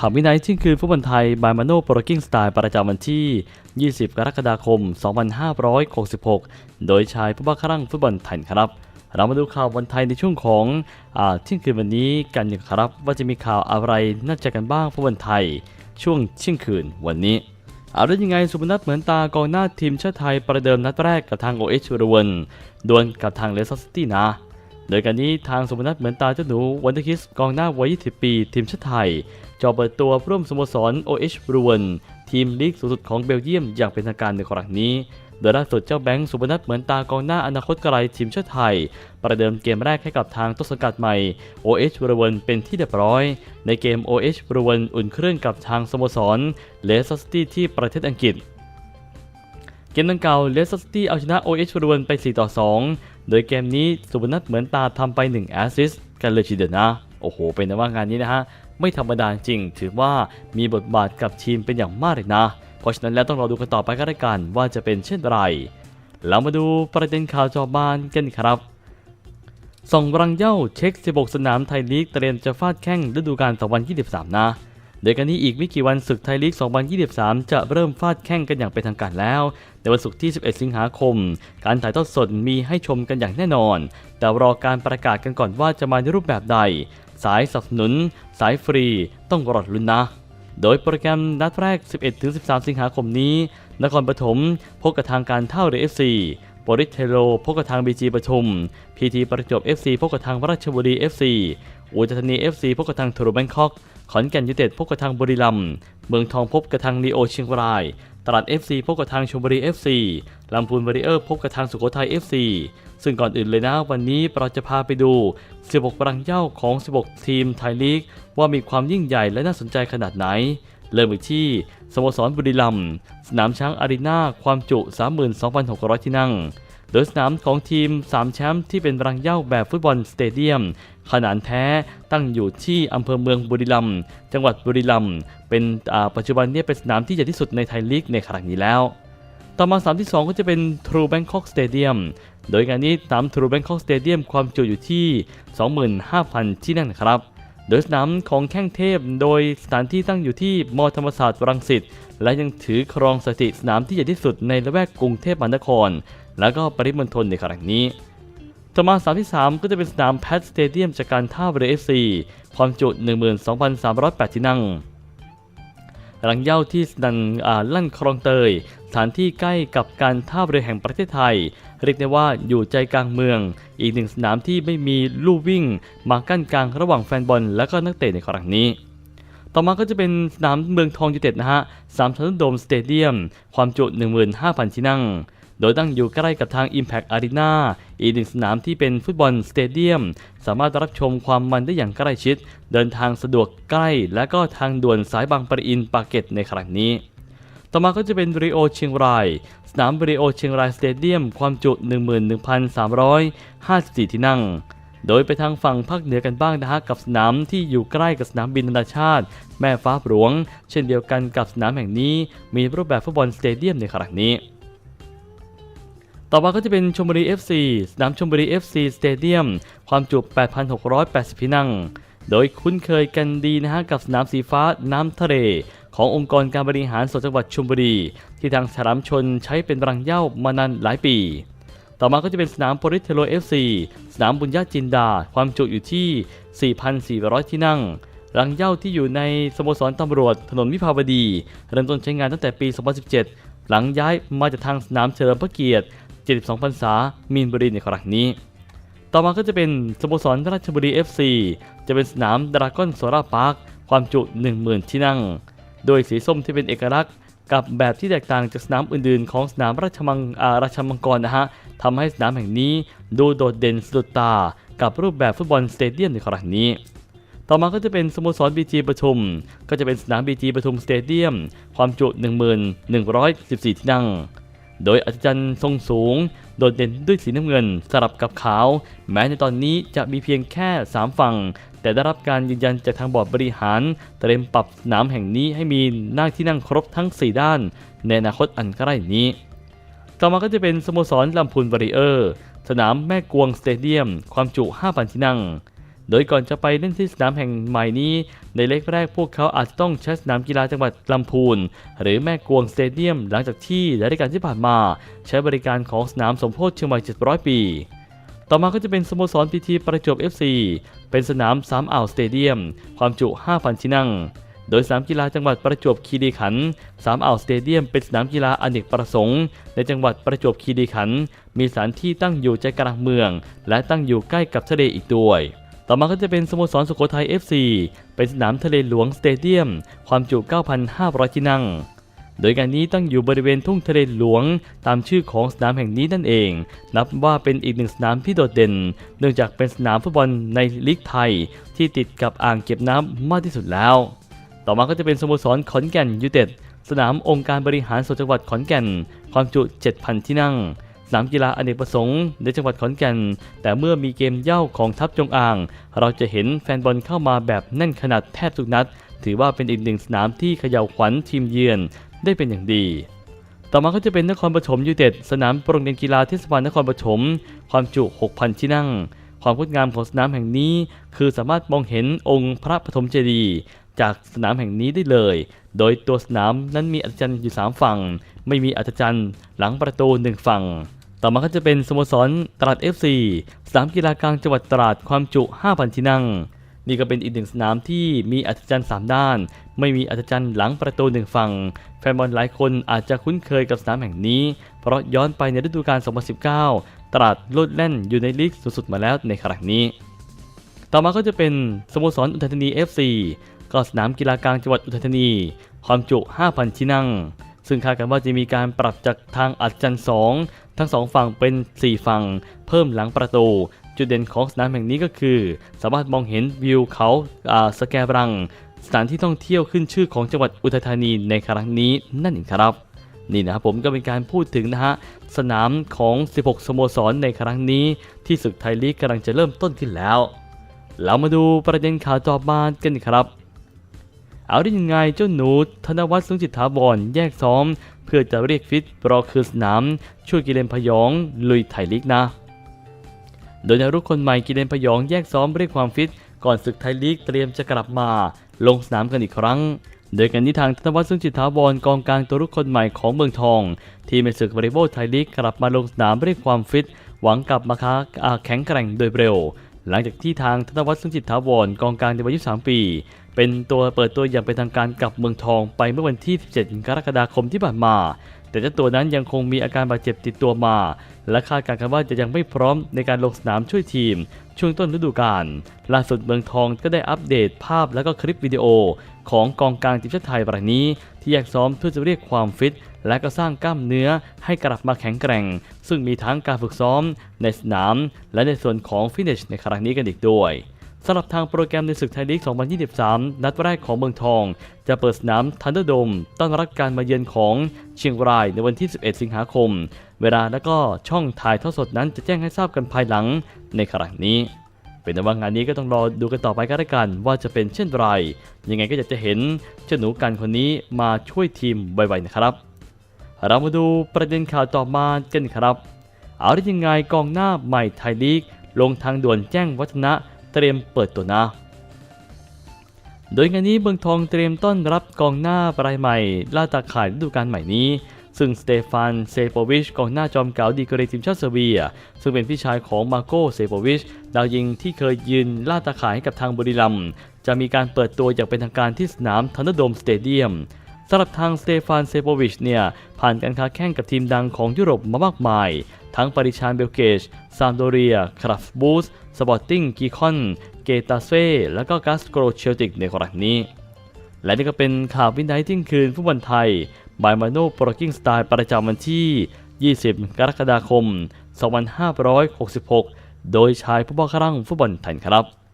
ข่าววินัยที่คือฟุตบอลไทยบายมาโนโปรกิ้งสไตล์ประจำวันที่ 20 กรกฎาคม 2566 โดยชายผู้บ้าคลั่งฟุตบอลไทยครับ เรามาดูข่าวบอลไทยในช่วงของอที่ยงคืนวันนี้กันดีกว่าครับ ว่าจะมีข่าวอะไรน่าจะกันบ้างฟุตบอลไทย ช่วงเที่ยงคืนวันนี้เอาได้ยังไงสุพนัทเหมือนตากองหน้าทีมชาติไทยประเดิมนัดแรกกับทาง OH รวนดวลกับทางเลสเตอร์ซิตี้นะ โดยการนี้ทางสุนัทเหมือนตาเจ้าหนูวันเดคิสกองหน้าวัย 20 ปีทีมชาติไทยจอเปิดตัวร่วมสโมสร OH รวนทีมลีกสูงสุดของเบลเยียมอย่างเป็นทางการในครั้งนี้ โดยล่าสุดเจ้าแบงค์สุพนัทเหมือนตากองหน้าอนาคตไกลทีมชาติไทย ประเดิมเกมแรกให้กับทางต้นสังกัดใหม่ OH รวนเป็นที่เรียบร้อย ในเกม OH รวนอุ่นเครื่องกับทางสโมสรเลสเตอร์ซิตี้ที่ประเทศอังกฤษเกมดังกล่าวเลสเตอร์ซิตี้เอาชนะ OH รวนไป 4 ต่อ 2 โดยเกมนี้สุพนัทเหมือนตาทำไป1แอสซิสต์กันเลยทีเดียวนะ โอ้โห เป็นนว่างานนี้นะฮะ ไม่ธรรมดาจริง ถือว่ามีบทบาทกับทีมเป็นอย่างมากเลยนะ เพราะฉะนั้นแล้วต้องรอดูกันต่อไปก็ได้กันว่าจะเป็นเช่นไร เรามาดูประเด็นข่าวจอบานกันครับส่องรังเย้าเช็ค 16 สนามไทยลีกเตรียมจะฟาดแข้งฤดูกาล2023 นะ โดยการนี้อีกไม่กี่วันศึกไทยลีก 2023 จะเริ่มฟาดแข้งกันอย่างเป็นทางการแล้ว ในวันศุกร์ที่ 11 สิงหาคม การถ่ายทอดสดมีให้ชมกันอย่างแน่นอน แต่รอการประกาศกันก่อนว่าจะมาในรูปแบบใด สายสนับสนุน สายฟรี ต้องรอลุ้นนะ โดยโปรแกรมนัดแรก 11-13 สิงหาคมนี้ นครปฐมพบกับทางการเท่าเรือ FC บริเทโลพบกับทางบีจีปทุม พีทีประจวบ FC พบกับทางราชบุรี FC อุทัยธานี FC พบกับทางทรูแบงคอก ขอนแก่นยูเต็ดพบกับทางบุรีรัมย์เมืองทองพบกับทางลีโอเชียงราย ตราด FC พบกับทางชลบุรี FC ลำพูนบริเออร์พบกับทางสุโขทัย FC ซึ่งก่อนอื่นเลยนะวันนี้เราจะพาไปดู 16ปรังเย้าของ 16 ทีมไทยลีก ว่ามีความยิ่งใหญ่และน่าสนใจขนาดไหน เริ่มไปที่สโมสรบุรีรัมย์สนามช้างอารีนาความจุ 32,600 ที่นั่ง โดยสนามของทีม 3 แชมป์ที่เป็นรังเย้าแบบฟุตบอลสเตเดียม ขนาดแท้ตั้งอยู่ที่อำเภอเมืองบุรีรัมย์จังหวัดบุรีรัมย์เป็นปัจจุบันนี้เป็นสนามที่ใหญ่ที่สุดในไทยลีกในครั้งนี้แล้ว ต่อมาสนามที่ 2 ก็จะเป็น True Bangkok Stadium โดยงานนี้สนาม True Bangkok Stadium ความจุอยู่ที่ 25,000 ที่นั่นครับโดยสนามของแข้งเทพ โดยสถานที่ตั้งอยู่ที่มธรรมศาสตร์รังสิต และยังถือครองสถิติสนามที่ใหญ่ที่สุดในละแวกกรุงเทพมหานคร และก็ปริมณฑลในครั้งนี้ ต่อมาสนามที่ 3 ก็จะเป็นสนามแพทสเตเดียมจากการท่าเรือเอฟซีความจุ 12,308 ที่นั่งรังเย้าที่สนันอ่าลั่นคลองเตย สถานที่ใกล้กับการท่าเรือแห่งประเทศไทย เรียกได้ว่าอยู่ใจกลางเมือง อีกหนึ่งสนามที่ไม่มีลู่วิ่ง มากั้นกลางระหว่างแฟนบอลและก็นักเตะในครั้งนี้ต่อมาก็จะเป็นสนามเมืองทองยูเต็ดนะฮะสามชั้นโดมสเตเดียม ความจุ 15,000 ที่นั่ง โดยตั้งอยู่ใกล้กับทาง Impact Arena อีกหนึ่งสนามที่เป็นฟุตบอลสเตเดียม สามารถรับชมความมันได้อย่างใกล้ชิด เดินทางสะดวกใกล้ และก็ทางด่วนสายบางปะอินปากเกร็ดในครั้งนี้ ต่อมาก็จะเป็นริโอเชียงราย สนามริโอเชียงรายสเตเดียม ความจุ 11,354 ที่นั่งโดยไปทางฝั่งภาคเหนือกันบ้างนะฮะกับสนามที่อยู่ใกล้กับสนามบินนานาชาติ แม่ฟ้าหลวง เช่นเดียวกันกับสนามแห่งนี้ มีรูปแบบฟุตบอลสเตเดียมในครั้งนี้ ต่อมาก็จะเป็นชมบุรี FC สนามชมบุรี FC สเตเดียมความจุ 8,680 ที่นั่ง โดยคุ้นเคยกันดีนะฮะกับสนามสีฟ้าน้ำทะเลขององค์กรการบริหารส่วนจังหวัดชลบุรี ที่ทางฉลามชนใช้เป็นรังเย้ามานานหลายปี ต่อมาก็จะเป็นสนามโปริเทโล FC สนามบุญญาจินดา ความจุอยู่ที่ 4,400 ที่นั่ง รังเย้าที่อยู่ในสโมสรตำรวจถนนวิภาวดี เริ่มต้นใช้งานตั้งแต่ปี 2017 หลังย้ายมาจากทางสนามเฉลิมพระเกียรติ 72พรรษามีนบุรีในครั้งนี้ ต่อมาก็จะเป็นสโมสรราชบุรี FC จะเป็นสนามดราก้อนโซราพาร์คความจุ 10,000 ที่นั่ง โดยสีส้มที่เป็นเอกลักษณ์กับแบบที่แตกต่างจากสนามอื่นๆ ของสนามราชมังราชมังกรนะฮะทำให้สนามแห่งนี้ดูโดดเด่นสะดุดตา กับรูปแบบฟุตบอลสเตเดียมในครั้งนี้ ต่อมาก็จะเป็นสโมสรบีจีปทุม ก็จะเป็นสนามบีจีปทุมสเตเดียม ความจุ 1114 ที่นั่ง โดยอัศจรรย์ทรงสูง โดดเด่นด้วยสีน้ำเงินสลับกับขาว แม้ในตอนนี้จะมีเพียงแค่ 3 ฝั่ง แต่ได้รับการยืนยันจากทางบอร์ดบริหาร เตรียมปรับสนามแห่งนี้ให้มีนั่งที่นั่งครบทั้ง 4 ด้าน ในอนาคตอันใกล้นี้ ต่อมาก็จะเป็นสโมสรลำพูนวอริเออร์ สนามแม่กวงสเตเดียม ความจุ 5,000 ที่นั่ง โดยก่อนจะไปเล่นที่สนามแห่งใหม่นี้ ในเล็กแรกพวกเขาอาจจะต้องใช้สนามกีฬาจังหวัดลำพูน หรือแม่กวงสเตเดียม หลังจากที่ในรายการที่ผ่านมา ใช้บริการของสนามสมโพธิเชียงใหม่700 ปี ต่อมาก็จะเป็นสโมสรพีทีประจวบ FC เป็นสนามสามอ่าวสเตเดียม ความจุ 5,000 ที่นั่งโดยสนามกีฬาจังหวัดประจวบคีรีขันธ์สามอ่าวสเตเดียมเป็นสนามกีฬาอเนกประสงค์ ในจังหวัดประจวบคีรีขันธ์มีสถานที่ตั้งอยู่ใจกลางเมือง และตั้งอยู่ใกล้กับทะเลอีกด้วย ต่อมาก็จะเป็นสโมสรสุโขทัย FC เป็นสนามทะเลหลวงสเตเดียม ความจุ 9,500 ที่นั่ง โดยงานนี้ตั้งอยู่บริเวณทุ่งทะเลหลวง ตามชื่อของสนามแห่งนี้นั่นเอง นับว่าเป็นอีกหนึ่งสนามที่โดดเด่น เนื่องจากเป็นสนามฟุตบอลในลีกไทย ที่ติดกับอ่างเก็บน้ำมากที่สุดแล้ว ต่อมาก็จะเป็นสโมสรขอนแก่นยูเต็ดสนามองค์การบริหารส่วนจังหวัดขอนแก่น ความจุ 7,000 ที่นั่ง สนามกีฬาอเนกประสงค์ในจังหวัดขอนแก่น แต่เมื่อมีเกมเย้าของทัพจงอาง เราจะเห็นแฟนบอลเข้ามาแบบแน่นขนาดแทบทุกนัด ถือว่าเป็นอีกหนึ่งสนามที่เขย่าขวัญทีมเยือนได้เป็นอย่างดี ต่อมาก็จะเป็นนครปฐมยูไนเต็ดสนามโรงเรียนกีฬาเทศบาลนครปฐมความจุ 6,000 ที่นั่ง ความงดงามของสนามแห่งนี้ คือสามารถมองเห็นองค์พระปฐมเจดีย์จากสนามแห่งนี้ได้เลย โดยตัวสนามนั้นมีอัศจรรย์อยู่ 3 ฝั่ง ไม่มีอัศจรรย์หลังประตู 1 ฝั่ง ต่อมาก็จะเป็นสโมสรตราด FC สนามกีฬากลางจังหวัดตราดความจุ 5,000 ที่นั่ง นี่ก็เป็นอีกหนึ่งสนามที่มีอัศจรรย์3ด้าน ไม่มีอัศจรรย์หลังประตูหนึ่งฝั่ง แฟนบอลหลายคนอาจจะคุ้นเคยกับสนามแห่งนี้ เพราะย้อนไปในฤดูกาล 2019 ตราดลดแล่นอยู่ในลีกสูงสุดมาแล้วในครั้งนี้ ต่อมาก็จะเป็นสโมสรอุทัยธานี FC ก็สนามกีฬากลางจังหวัดอุทัยธานี ความจุ 5,000 ที่นั่ง ซึ่งคาดกันว่าจะมีการปรับจากทางอัดจันทร์2ทั้งสองฝั่งเป็น 4 ฝั่ง เพิ่มหลังประตู จุดเด่นของสนามแห่งนี้ก็คือ สามารถมองเห็นวิวเขาอ่าสแกบรัง สถานที่ท่องเที่ยวขึ้นชื่อของจังหวัดอุทัยธานีในครั้งนี้นั่นเองครับนี่นะครับผมก็เป็นการพูดถึงนะฮะสนามของ 16 สโมสรในครั้งนี้ ที่ศึกไทยลีกกำลังจะเริ่มต้นขึ้นแล้ว เรามาดูประเด็นข่าวต่อมากันครับ เอาได้ยังไงเจ้าหนูธนวัฒน์สุงจิตถาวรแยกซ้อม เพื่อจะเรียกฟิตรอคือสนาม ช่วยกิเลนพยอง ลุยไทยลีกนะ โดยในรุ่นคนใหม่กิเลนพยองแยกซ้อมเรียกความฟิต ก่อนศึกไทยลีกเตรียมจะกลับมา ลงสนามกันอีกครั้งโดยกันที่ทางธนวัฒน์สุงจิตถาวรกองกลางตัวรุ่นคนใหม่ของเมืองทอง ทีมในศึกวอลเลย์บไทยลีกกลับมาลงสนามเรียกความฟิต หวังกลับมาค้าอ่าแข็งแกร่งโดยเร็ว หลังจากที่ทางธนวัฒน์สุนจิตถาวรกองกลางในวัย23 ปี เป็นตัวเปิดตัวอย่างเป็นทางการกับเมืองทองไปเมื่อวันที่ 17 กรกฎาคมที่ผ่านมา แต่เจ้าตัวนั้นยังคงมีอาการบาดเจ็บติดตัวมา และคาดการณ์กันว่าจะยังไม่พร้อมในการลงสนามช่วยทีม ช่วงต้นฤดูกาลล่าสุดเมืองทองก็ได้อัปเดตภาพและก็คลิปวิดีโอ ของกองกลางทีมชาติไทยรายนี้ ที่แยกซ้อมเพื่อจะเรียกความฟิตและก็สร้างกล้ามเนื้อให้กลับมาแข็งแกร่ง ซึ่งมีทั้งการฝึกซ้อมในสนาม และในส่วนของฟินิชในครั้งนี้กันอีกด้วย สำหรับทางโปรแกรมในศึกไทยลีก 2023 นัดแรกของเมืองทอง จะเปิดสนามทันเดอร์โดมต้อนรับการมาเยือนของเชียงรายในวันที่ 11 สิงหาคม เวลาและก็ช่องถ่ายทอดสดนั้นจะแจ้งให้ทราบกันภายหลังในครั้งนี้ เป็นแต่ว่างานนี้ก็ต้องรอดูกันต่อไปกันละกัน ว่าจะเป็นเช่นไร ยังไงก็อยากจะเห็นเจ้าหนูกันคนนี้มาช่วยทีมไวๆนะครับ เรามาดูประเด็นข่าวต่อมากันครับ เอาได้ยังไงกองหน้าใหม่ไทยลีก ลงทางด่วนแจ้งวัฒนะ เตรียมเปิดตัวนะ โดยงานนี้เมืองทองเตรียมต้อนรับกองหน้ารายใหม่ล่าตาข่ายฤดูกาลใหม่นี้ ซึ่งสเตฟานเซโปวิชกองหน้าจอมเก๋าดีกรีทีมชาติเซอร์เบีย ซึ่งเป็นพี่ชายของมาโกเซโปวิชดาวยิงที่เคยยืนล่าตาข่ายให้กับทางบุรีรัมจะมีการเปิดตัวอย่างเป็นทางการที่สนามทันเดอร์โดมสเตเดียม สำหรับทางสเตฟานเซโปวิชเนี่ยผ่านการค้าแข่งกับทีมดังของยุโรปมามากมาย ทั้งปาริชานเบลเกชซามโดเรียคราฟบูสสปอร์ติ้งกีคอนเกตาเซ่และก็กัสโกรเชลติกในครั้งนี้ และนี่ก็เป็นข่าววินัยทิ้งคืนฟุตบอลไทยบายมาโนโปรกิ้งสไตล์ประจำวันที่ 20 กรกฎาคม 2566 โดยชายผู้บ้าครั่งฟุตบอลไทยครับ